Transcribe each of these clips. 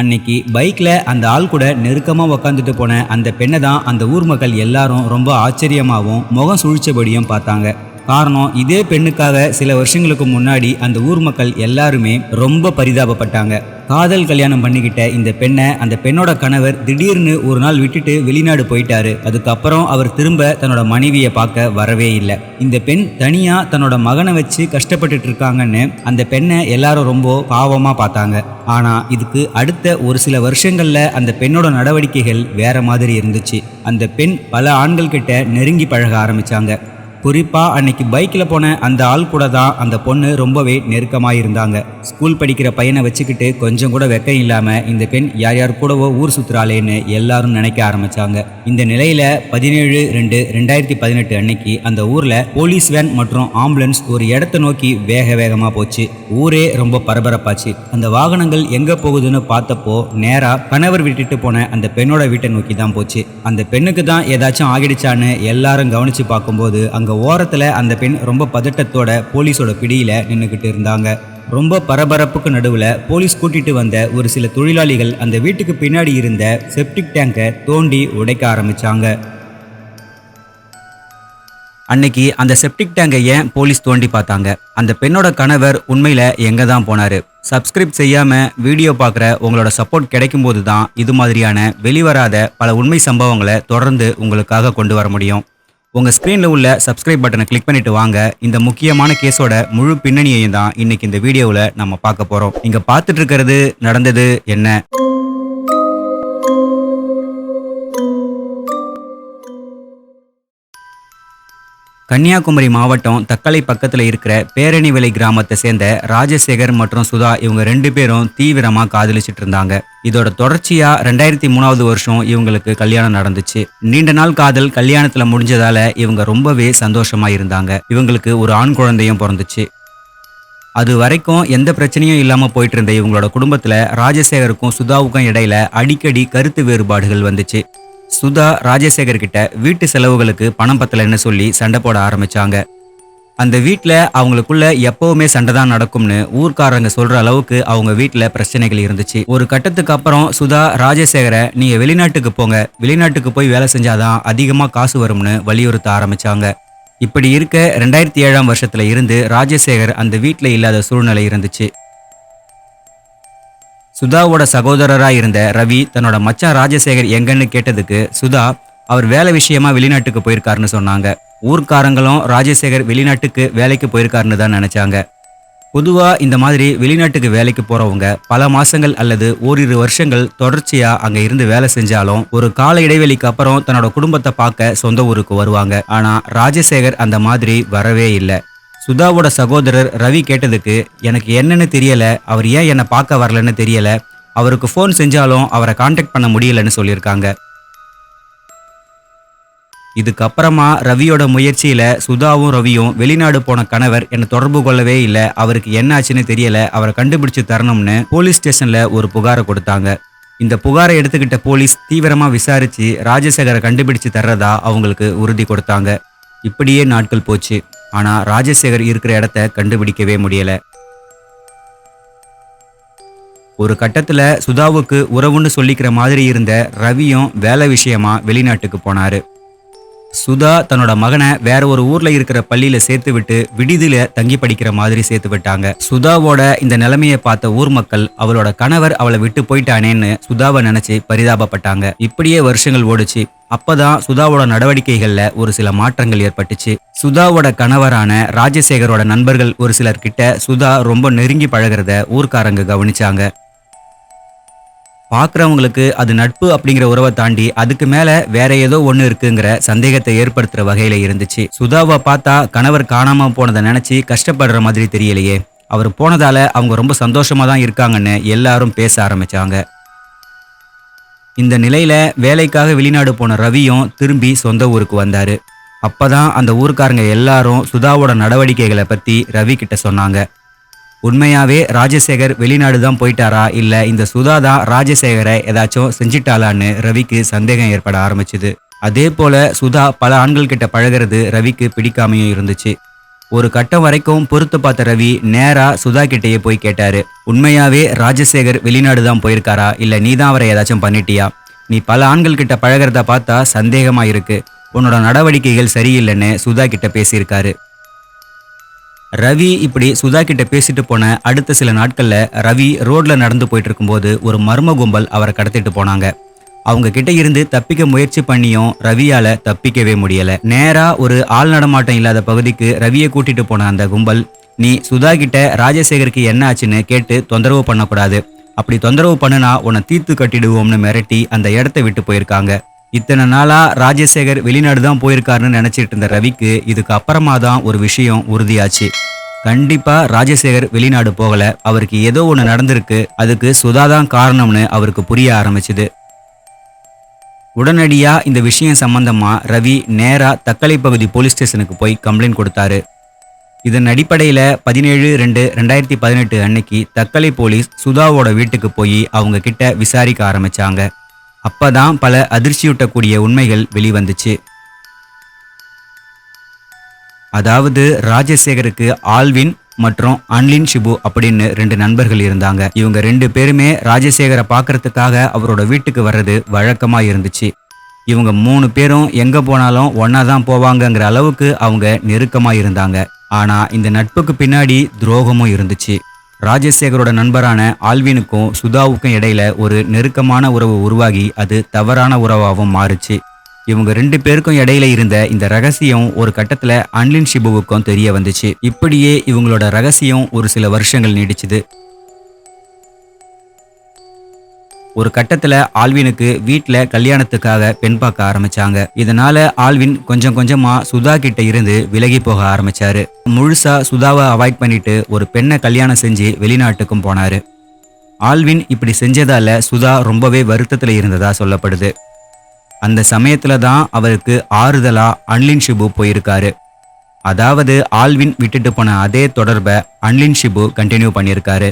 அன்னைக்கு பைக்கில் அந்த ஆள் கூட நெருக்கமாக உக்காந்துட்டு போன அந்த பெண்ணை தான் அந்த ஊர் மக்கள் எல்லாரும் ரொம்ப ஆச்சரியமாகவும் முகம் சுழிச்சபடியும் பார்த்தாங்க. காரணம் இதே பெண்ணுக்காக சில வருஷங்களுக்கு முன்னாடி அந்த ஊர் மக்கள் எல்லாருமே ரொம்ப பரிதாபப்பட்டாங்க. காதல் கல்யாணம் பண்ணிக்கிட்ட இந்த பெண்ணை அந்த பெண்ணோட கணவர் திடீர்னு ஒரு நாள் விட்டுட்டு வெளிநாடு போயிட்டாரு. அதுக்கப்புறம் அவர் திரும்ப தன்னோட மனைவியை பார்க்க வரவே இல்லை. இந்த பெண் தனியா தன்னோட மகனை வச்சு கஷ்டப்பட்டுட்டு இருக்காங்கன்னு அந்த பெண்ணை எல்லாரும் ரொம்ப பாவமா பார்த்தாங்க. ஆனா இதுக்கு அடுத்த ஒரு சில வருஷங்கள்ல அந்த பெண்ணோட நடவடிக்கைகள் வேற மாதிரி இருந்துச்சு. அந்த பெண் பல ஆண்கள் கிட்ட நெருங்கி பழக ஆரம்பிச்சாங்க. குறிப்பாக அன்னைக்கு பைக்கில் போன அந்த ஆள் கூட தான் அந்த பொண்ணு ரொம்பவே நெருக்கமாக இருந்தாங்க ஸ்கூல் படிக்கிற பையனை வச்சுக்கிட்டு கொஞ்சம் கூட வெக்கம் இல்லாமல் இந்த பெண் யார் யார் கூடவோ ஊர் சுற்றுறாளேன்னு எல்லாரும் நினைக்க ஆரம்பிச்சாங்க. இந்த நிலையில் பதினேழு ரெண்டு ரெண்டாயிரத்தி பதினெட்டு அன்னைக்கு அந்த ஊரில் போலீஸ் வேன் மற்றும் ஆம்புலன்ஸ் ஒரு இடத்த நோக்கி வேக வேகமாக போச்சு. ஊரே ரொம்ப பரபரப்பாச்சு. அந்த வாகனங்கள் எங்கே போகுதுன்னு பார்த்தப்போ நேராக கணவர் விட்டுட்டு போன அந்த பெண்ணோட வீட்டை நோக்கி தான் போச்சு. அந்த பெண்ணுக்கு தான் ஏதாச்சும் ஆகிடுச்சான்னு எல்லாரும் கவனித்து பார்க்கும்போது அங்கே ஓரத்தில் அந்த பெண் ரொம்ப பதட்டத்தோட போலீஸோட பிடியில் நின்றுக்கிட்டு இருந்தாங்க. ரொம்ப பரபரப்புக்கு நடுவில் போலீஸ் கூட்டிட்டு வந்த ஒரு சில தொழிலாளிகள் அந்த வீட்டுக்கு பின்னாடி இருந்த செப்டிக் டேங்கை தோண்டி உடைக்க ஆரம்பித்தாங்க அன்னைக்கு அந்த செப்டிக் டேங்கை ஏன் போலீஸ் தோண்டி பார்த்தாங்க? அந்த பெண்ணோட கணவர் உண்மையில் எங்கே தான் போனார்? சப்ஸ்கிரைப் செய்யாமல் வீடியோ பார்க்குற உங்களோட சப்போர்ட் கிடைக்கும் போது தான் இது மாதிரியான வெளிவராத பல உண்மை சம்பவங்களை தொடர்ந்து உங்களுக்காக கொண்டு வர முடியும். உங்கள் ஸ்க்ரீனில் உள்ள சப்ஸ்கிரைப் பட்டனை கிளிக் பண்ணிட்டு வாங்க. இந்த முக்கியமான கேஸோட முழு பின்னணியையும் தான் இன்னைக்கு இந்த வீடியோவில் நம்ம பார்க்க போகிறோம் நீங்கள் பார்த்துட்டு இருக்கிறது நடந்தது என்ன? கன்னியாகுமரி மாவட்டம் தக்கலை பக்கத்தில் இருக்கிற பேரணிவிலை கிராமத்தை சேர்ந்த ராஜசேகர் மற்றும் சுதா இவங்க ரெண்டு பேரும் தீவிரமாக காதலிச்சிட்டு இருந்தாங்க. இதோட தொடர்ச்சியா ரெண்டாயிரத்தி மூணாவது வருஷம் இவங்களுக்கு கல்யாணம் நடந்துச்சு. நீண்ட நாள் காதல் கல்யாணத்துல முடிஞ்சதால இவங்க ரொம்பவே சந்தோஷமா இருந்தாங்க. இவங்களுக்கு ஒரு ஆண் குழந்தையும் பிறந்துச்சு. அது வரைக்கும் எந்த பிரச்சனையும் இல்லாமல் போயிட்டு இருந்த இவங்களோட குடும்பத்தில் ராஜசேகருக்கும் சுதாவுக்கும் இடையில அடிக்கடி கருத்து வேறுபாடுகள் வந்துச்சு. சுதா ராஜசேகர் கிட்ட வீட்டு செலவுகளுக்கு பணம் பத்தலைன்னு சொல்லி சண்டை போட ஆரம்பிச்சாங்க. அந்த வீட்டில் அவங்களுக்குள்ள எப்பவுமே சண்டை தான் நடக்கும்னு ஊர்க்காரங்க சொல்ற அளவுக்கு அவங்க வீட்டில் பிரச்சனைகள் இருந்துச்சு. ஒரு கட்டத்துக்கு அப்புறம் சுதா ராஜசேகரை நீங்க வெளிநாட்டுக்கு போங்க. வெளிநாட்டுக்கு போய் வேலை செஞ்சாதான் அதிகமாக காசு வரும்னு வலியுறுத்த ஆரம்பிச்சாங்க. இப்படி இருக்க ரெண்டாயிரத்தி ஏழாம் வருஷத்துல இருந்து ராஜசேகர் அந்த வீட்டில் இல்லாத சூழ்நிலை இருந்துச்சு. சுதாவோட சகோதரராக இருந்த ரவி தன்னோட மச்சான் ராஜசேகர் எங்கன்னு கேட்டதுக்கு சுதா அவர் வேலை விஷயமா வெளிநாட்டுக்கு போயிருக்காருன்னு சொன்னாங்க. ஊர்க்காரங்களும் ராஜசேகர் வெளிநாட்டுக்கு வேலைக்கு போயிருக்காருன்னு தான் நினைச்சாங்க. பொதுவாக இந்த மாதிரி வெளிநாட்டுக்கு வேலைக்கு போகிறவங்க பல மாதங்கள் அல்லது ஓரிரு வருஷங்கள் தொடர்ச்சியாக அங்கே இருந்து வேலை செஞ்சாலும் ஒரு கால இடைவெளிக்கு அப்புறம் தன்னோட குடும்பத்தை பார்க்க சொந்த ஊருக்கு வருவாங்க. ஆனால் ராஜசேகர் அந்த மாதிரி வரவே இல்லை. சுதாவோட சகோதரர் ரவி கேட்டதுக்கு எனக்கு என்னன்னு தெரியல. அவர் ஏன் என்னை பார்க்க வரலன்னு தெரியல. அவருக்கு ஃபோன் செஞ்சாலும் அவரை காண்டாக்ட் பண்ண முடியலன்னு சொல்லியிருக்காங்க. இதுக்கப்புறமா ரவியோட முயற்சியில் சுதாவும் ரவியும் வெளிநாடு போன கணவர் என்னை தொடர்பு கொள்ளவே இல்லை. அவருக்கு என்ன ஆச்சுன்னு தெரியல. அவரை கண்டுபிடிச்சு தரணும்னு போலீஸ் ஸ்டேஷனில் ஒரு புகாரை கொடுத்தாங்க. இந்த புகாரை எடுத்துக்கிட்ட போலீஸ் தீவிரமாக விசாரித்து ராஜசேகரை கண்டுபிடிச்சு தர்றதா அவங்களுக்கு உறுதி கொடுத்தாங்க. இப்படியே நாட்கள் போச்சு. ஆனால் ராஜசேகர் இருக்கிற இடத்த கண்டுபிடிக்கவே முடியலை. ஒரு கட்டத்தில் சுதாவுக்கு உறவுன்னு சொல்லிக்கிற மாதிரி இருந்த ரவியும் வேலை விஷயமா வெளிநாட்டுக்கு போனாரு. சுதா தன்னோட மகனை வேற ஒரு ஊர்ல இருக்கிற பள்ளியில சேர்த்து விட்டு விடுதியில தங்கி படிக்கிற மாதிரி சேர்த்து விட்டாங்க. சுதாவோட இந்த நிலைமையை பார்த்த ஊர் மக்கள் அவளோட கணவர் அவளை விட்டு போயிட்டானேன்னு சுதாவை நினைச்சு பரிதாபப்பட்டாங்க. இப்படியே வருஷங்கள் ஓடுச்சு. அப்பதான் சுதாவோட நடவடிக்கைகள்ல ஒரு சில மாற்றங்கள் ஏற்பட்டுச்சு. சுதாவோட கணவரான ராஜசேகரோட நண்பர்கள் ஒரு சிலர் கிட்ட சுதா ரொம்ப நெருங்கி பழகிறத ஊர்க்காரங்க கவனிச்சாங்க. பார்க்குறவங்களுக்கு அது நட்பு அப்படிங்கிற உறவை தாண்டி அதுக்கு மேல வேற ஏதோ ஒன்று இருக்குங்கிற சந்தேகத்தை ஏற்படுத்துற வகையில இருந்துச்சு. சுதாவை பார்த்தா கணவர் காணாம போனதை நினைச்சு கஷ்டப்படுற மாதிரி தெரியலையே. அவர் போனதால அவங்க ரொம்ப சந்தோஷமா தான் இருக்காங்கன்னு எல்லாரும் பேச ஆரம்பிச்சாங்க. இந்த நிலையில வேலைக்காக வெளிநாடு போன ரவியும் திரும்பி சொந்த ஊருக்கு வந்தாரு. அப்பதான் அந்த ஊர்க்காரங்க எல்லாரும் சுதாவோட நடவடிக்கைகளை பத்தி ரவி கிட்ட சொன்னாங்க. உண்மையாவே ராஜசேகர் வெளிநாடு தான் போயிட்டாரா? இல்ல இந்த சுதா தான் ராஜசேகரை ஏதாச்சும் செஞ்சிட்டாளான்னு ரவிக்கு சந்தேகம் ஏற்பட ஆரம்பிச்சுது. அதே போல சுதா பல ஆண்கள் கிட்ட பழகிறது ரவிக்கு பிடிக்காமையும் இருந்துச்சு. ஒரு கட்டம் வரைக்கும் பொறுத்து பார்த்த ரவி நேரா சுதா கிட்டேயே போய் கேட்டாரு. உண்மையாவே ராஜசேகர் வெளிநாடு தான் போயிருக்காரா? இல்ல நீ தான் அவரை ஏதாச்சும் பண்ணிட்டியா? நீ பல ஆண்கள் கிட்ட பழகிறத பார்த்தா சந்தேகமா இருக்கு. உன்னோட நடவடிக்கைகள் சரியில்லைன்னு சுதா கிட்ட பேசியிருக்காரு. ரவி இப்படி சுதா கிட்ட பேசிட்டு போன அடுத்த சில நாட்கள்ல ரவி ரோட்ல நடந்து போயிட்டு இருக்கும்போது ஒரு மர்ம கும்பல் அவரை கடத்திட்டு போனாங்க. அவங்க கிட்ட இருந்து தப்பிக்க முயற்சி பண்ணியும் ரவியால தப்பிக்கவே முடியல. நேரா ஒரு ஆள் நடமாட்டம் இல்லாத பகுதிக்கு ரவியை கூட்டிட்டு போன அந்த கும்பல் நீ சுதா கிட்ட ராஜசேகருக்கு என்ன ஆச்சுன்னு கேட்டு தொந்தரவு பண்ணக்கூடாது. அப்படி தொந்தரவு பண்ணுனா உன்னை தீர்த்து கட்டிடுவோம்னு மிரட்டி அந்த இடத்த விட்டு போயிருக்காங்க. இத்தனை நாளாக ராஜசேகர் வெளிநாடு தான் போயிருக்காருன்னு நினச்சிட்டு இருந்த ரவிக்கு இதுக்கு அப்புறமா தான் ஒரு விஷயம் உறுதியாச்சு. கண்டிப்பாக ராஜசேகர் வெளிநாடு போகல. அவருக்கு ஏதோ ஒன்று நடந்திருக்கு. அதுக்கு சுதா தான் காரணம்னு அவருக்கு புரிய ஆரம்பிச்சுது. உடனடியாக இந்த விஷயம் சம்பந்தமாக ரவி நேராக தக்கலை பகுதி போலீஸ் ஸ்டேஷனுக்கு போய் கம்ப்ளைண்ட் கொடுத்தாரு. இதன் அடிப்படையில் பதினேழு ரெண்டு ரெண்டாயிரத்தி பதினெட்டு அன்னைக்கு தக்கலை போலீஸ் சுதாவோட வீட்டுக்கு போய் அவங்க கிட்ட விசாரிக்க ஆரம்பிச்சாங்க. அப்பதான் பல அதிர்ச்சியூட்டக்கூடிய உண்மைகள் வெளிவந்துச்சு. அதாவது ராஜசேகருக்கு ஆல்வின் மற்றும் அன்லின் ஷிபு அப்படின்னு ரெண்டு நண்பர்கள் இருந்தாங்க. இவங்க ரெண்டு பேருமே ராஜசேகரை பார்க்கறதுக்காக அவரோட வீட்டுக்கு வர்றது வழக்கமா இருந்துச்சு. இவங்க மூணு பேரும் எங்க போனாலும் ஒன்னா தான் போவாங்கங்கிற அளவுக்கு அவங்க நெருக்கமா இருந்தாங்க. ஆனா இந்த நட்புக்கு பின்னாடி துரோகமும் இருந்துச்சு. ராஜசேகரோட நண்பரான ஆல்வினுக்கும் சுதாவுக்கும் இடையில ஒரு நெருக்கமான உறவு உருவாகி அது தவறான உறவாகவும் மாறுச்சு. இவங்க ரெண்டு பேருக்கும் இடையில இருந்த இந்த ரகசியம் ஒரு கட்டத்துல அன்லின் ஷிபுவுக்கும் தெரிய வந்துச்சு. இப்படியே இவங்களோட ரகசியம் ஒரு சில வருஷங்கள் நீடிச்சுது. ஒரு கட்டத்துல ஆல்வினுக்கு வீட்டுல கல்யாணத்துக்காக பெண் பார்க்க ஆரம்பிச்சாங்க. இதனால ஆல்வின் கொஞ்சம் கொஞ்சமா சுதா கிட்ட இருந்து விலகி போக ஆரம்பிச்சாரு. முழுசா சுதாவை அவாய்ட் பண்ணிட்டு ஒரு பெண்ணை கல்யாணம் செஞ்சு வெளிநாட்டுக்கும் போனாரு. ஆல்வின் இப்படி செஞ்சதால சுதா ரொம்பவே வருத்தத்துல இருந்ததா சொல்லப்படுது. அந்த சமயத்துல தான் அவருக்கு ஆறுதலா அன்லின் ஷிபு போயிருக்காரு. அதாவது ஆல்வின் விட்டுட்டு போன அதே தொடர்பை அன்லின் ஷிபு கண்டினியூ பண்ணியிருக்காரு.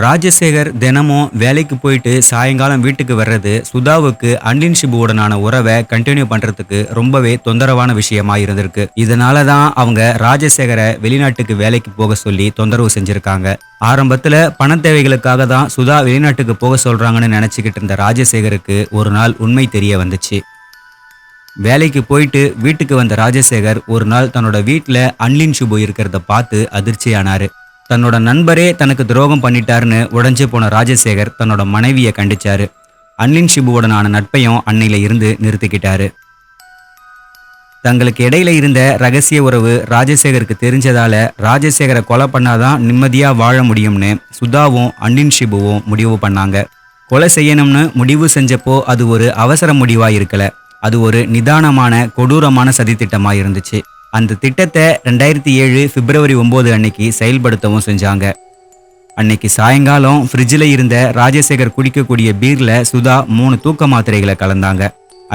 ராஜசேகர் தினமும் வேலைக்கு போயிட்டு சாயங்காலம் வீட்டுக்கு வர்றது சுதாவுக்கு அன்லின் ஷிபுவுடனான உறவை கண்டினியூ பண்றதுக்கு ரொம்பவே தொந்தரவான விஷயமா இருந்திருக்கு. இதனால தான் அவங்க ராஜசேகரை வெளிநாட்டுக்கு வேலைக்கு போக சொல்லி தொந்தரவு செஞ்சிருக்காங்க. ஆரம்பத்துல பண தேவைகளுக்காக தான் சுதா வெளிநாட்டுக்கு போக சொல்றாங்கன்னு நினைச்சுக்கிட்டு இருந்த ராஜசேகருக்கு ஒரு நாள் உண்மை தெரிய வந்துச்சு. வேலைக்கு போயிட்டு வீட்டுக்கு வந்த ராஜசேகர் ஒரு நாள் தன்னோட வீட்டில் அன்லின் சுபு இருக்கிறத பார்த்து அதிர்ச்சியானாரு. தன்னோட நண்பரே தனக்கு துரோகம் பண்ணிட்டாருன்னு உடஞ்சு போன ராஜசேகர் தன்னோட மனைவியை கண்டிச்சாரு. அன்லின் ஷிபுவுடனான நட்பையும் அன்னையில இருந்து நிறுத்திக்கிட்டாரு. தங்களுக்கு இடையில இருந்த ரகசிய உறவு ராஜசேகருக்கு தெரிஞ்சதால ராஜசேகரை கொலை பண்ணாதான் நிம்மதியா வாழ முடியும்னு சுதாவும் அன்னின் ஷிபுவும் முடிவு பண்ணாங்க. கொலை செய்யணும்னு முடிவு செஞ்சப்போ அது ஒரு அவசர முடிவா இருக்கல. அது ஒரு நிதானமான கொடூரமான சதித்திட்டமா இருந்துச்சு. அந்த திட்டத்தை ரெண்டாயிரத்தி ஏழு பிப்ரவரி ஒம்பது அன்னைக்கு செயல்படுத்தவும் செஞ்சாங்க. அன்னைக்கு சாயங்காலம் ஃப்ரிட்ஜில் இருந்த ராஜசேகர் குடிக்கக்கூடிய பீரில் சுதா மூணு தூக்க மாத்திரைகளை கலந்தாங்க.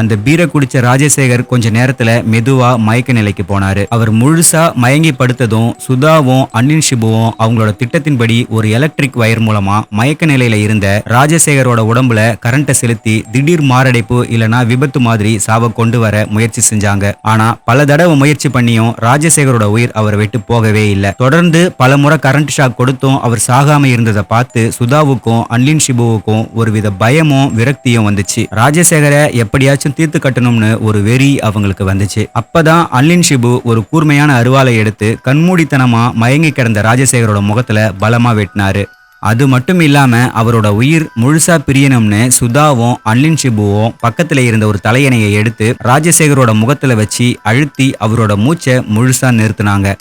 அந்த பீரை குடிச்ச ராஜசேகர் கொஞ்ச நேரத்துல மெதுவா மயக்க நிலைக்கு போனாரு. அவர் முழுசா மயங்கி படுத்ததும் சுதாவும் அன்னின் ஷிபுவும் அவங்களோட திட்டத்தின்படி ஒரு எலக்ட்ரிக் வயர் மூலமா மயக்க நிலையில இருந்த ராஜசேகரோட உடம்புல கரண்ட்டை செலுத்தி திடீர் மாரடைப்பு இல்லனா விபத்து மாதிரி சாவ கொண்டு வர முயற்சி செஞ்சாங்க. ஆனா பல தடவை முயற்சி பண்ணியும் ராஜசேகரோட உயிர் அவரை விட்டு போகவே இல்லை. தொடர்ந்து பல முறை கரண்ட் ஷாக் கொடுத்தும் அவர் சாகாம இருந்ததை பார்த்து சுதாவுக்கும் அன்லின் ஷிபுவுக்கும் ஒருவித பயமும் விரக்தியும் வந்துச்சு. ராஜசேகரை எப்படியாச்சும் தீர்த்து கட்டணும்னு ஒரு வெறி அவங்களுக்கு வந்துச்சு. அப்பதான் அல்லின் ஷிபு ஒரு கூர்மையான அருவாளை எடுத்து கண்மூடித்தனமா மயங்கி கிடந்த ராஜசேகரோட முகத்துல பலமா வெட்டினாரு. அது மட்டும் இல்லாம அவரோட உயிர் முழுசா பிரியணும்னு சுதாவும் அன்லின் ஷிபுவும் பக்கத்துல இருந்த ஒரு தலையணையை எடுத்து ராஜசேகரோட முகத்துல வச்சு அழுத்தி அவரோட மூச்சை முழுசா நிறுத்தினாங்க.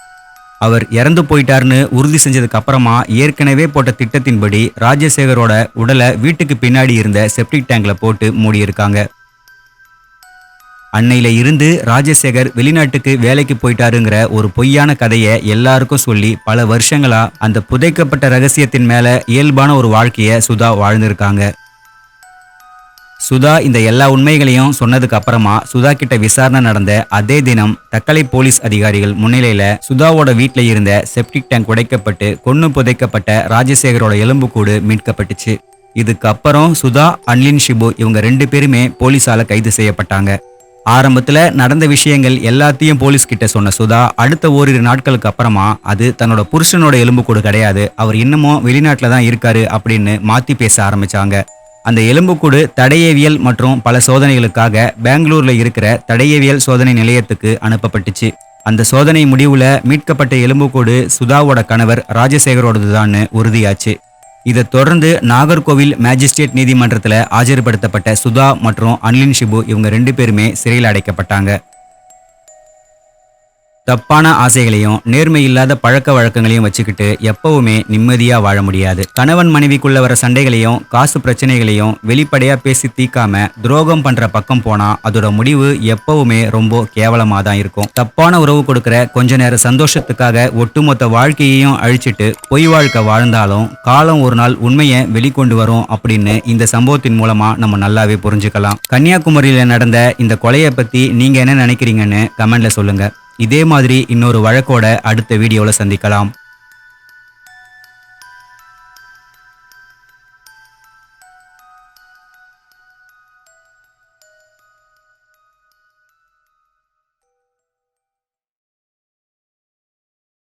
அவர் இறந்து போயிட்டாருன்னு உறுதி செஞ்சதுக்கு அப்புறமா ஏற்கனவே போட்ட திட்டத்தின்படி ராஜசேகரோட உடலை வீட்டுக்கு பின்னாடி இருந்த செப்டிக் டேங்க்ல போட்டு மூடியிருக்காங்க. அன்னையில இருந்து ராஜசேகர் வெளிநாட்டுக்கு வேலைக்கு போயிட்டாருங்கிற ஒரு பொய்யான கதையை எல்லாருக்கும் சொல்லி பல வருஷங்களா அந்த புதைக்கப்பட்ட ரகசியத்தின் மேல இயல்பான ஒரு வாழ்க்கைய சுதா வாழ்ந்திருக்காங்க. சுதா இந்த எல்லா உண்மைகளையும் சொன்னதுக்கு அப்புறமா சுதா கிட்ட விசாரணை நடந்த அதே தினம் தக்கலை போலீஸ் அதிகாரிகள் முன்னிலையில சுதாவோட வீட்டில் இருந்த செப்டிக் டேங்க் உடைக்கப்பட்டு கொன்னு புதைக்கப்பட்ட ராஜசேகரோட எலும்புக்கூடு மீட்கப்பட்டுச்சு. இதுக்கப்புறம் சுதா அன்லின் ஷிபு இவங்க ரெண்டு பேருமே போலீஸால கைது செய்யப்பட்டாங்க. ஆரம்பத்தில் நடந்த விஷயங்கள் எல்லாத்தையும் போலீஸ் கிட்ட சொன்ன சுதா அடுத்த ஓரிரு நாட்களுக்கு அப்புறமா அது தன்னோட புருஷனோட எலும்புக்கூடு கிடையாது. அவர் இன்னமும் வெளிநாட்டில் தான் இருக்காரு அப்படின்னு மாத்தி பேச ஆரம்பிச்சாங்க. அந்த எலும்புக்கூடு தடையவியல் மற்றும் பல சோதனைகளுக்காக பெங்களூர்ல இருக்கிற தடையவியல் சோதனை நிலையத்துக்கு அனுப்பப்பட்டுச்சு. அந்த சோதனை முடிவுல மீட்கப்பட்ட எலும்புக்கூடு சுதாவோட கணவர் ராஜசேகரோடதுதான்னு உறுதியாச்சு. இதைத் தொடர்ந்து நாகர்கோவில் மேஜிஸ்ட்ரேட் நீதிமன்றத்தில் ஆஜர்படுத்தப்பட்ட சுதா மற்றும் அன்லின் ஷிபு இவங்க ரெண்டு பேருமே சிறையில் அடைக்கப்பட்டாங்க. தப்பான ஆசைகளையும் நேர்மை இல்லாத பழக்க வழக்கங்களையும் வச்சுக்கிட்டு எப்பவுமே நிம்மதியா வாழ முடியாது. கணவன் மனைவிக்குள்ள வர சண்டைகளையும் காசு பிரச்சனைகளையும் வெளிப்படையா பேசி தீக்காம துரோகம் பண்ற பக்கம் போனா அதோட முடிவு எப்பவுமே ரொம்ப கேவலமா தான் இருக்கும். தப்பான உறவு கொடுக்கிற கொஞ்ச நேர சந்தோஷத்துக்காக ஒட்டுமொத்த வாழ்க்கையையும் அழிச்சிட்டு பொய் வாழ்க்கை வாழ்ந்தாலும் காலம் ஒரு நாள் உண்மையை வெளிக்கொண்டு வரும் அப்படின்னு இந்த சம்பவத்தின் மூலமா நம்ம நல்லாவே புரிஞ்சுக்கலாம். கன்னியாகுமரியில நடந்த இந்த கொலையை பத்தி நீங்க என்ன நினைக்கிறீங்கன்னு கமெண்ட்ல சொல்லுங்க. இதே மாதிரி இன்னொரு வழக்கோட அடுத்த வீடியோவில் சந்திக்கலாம்.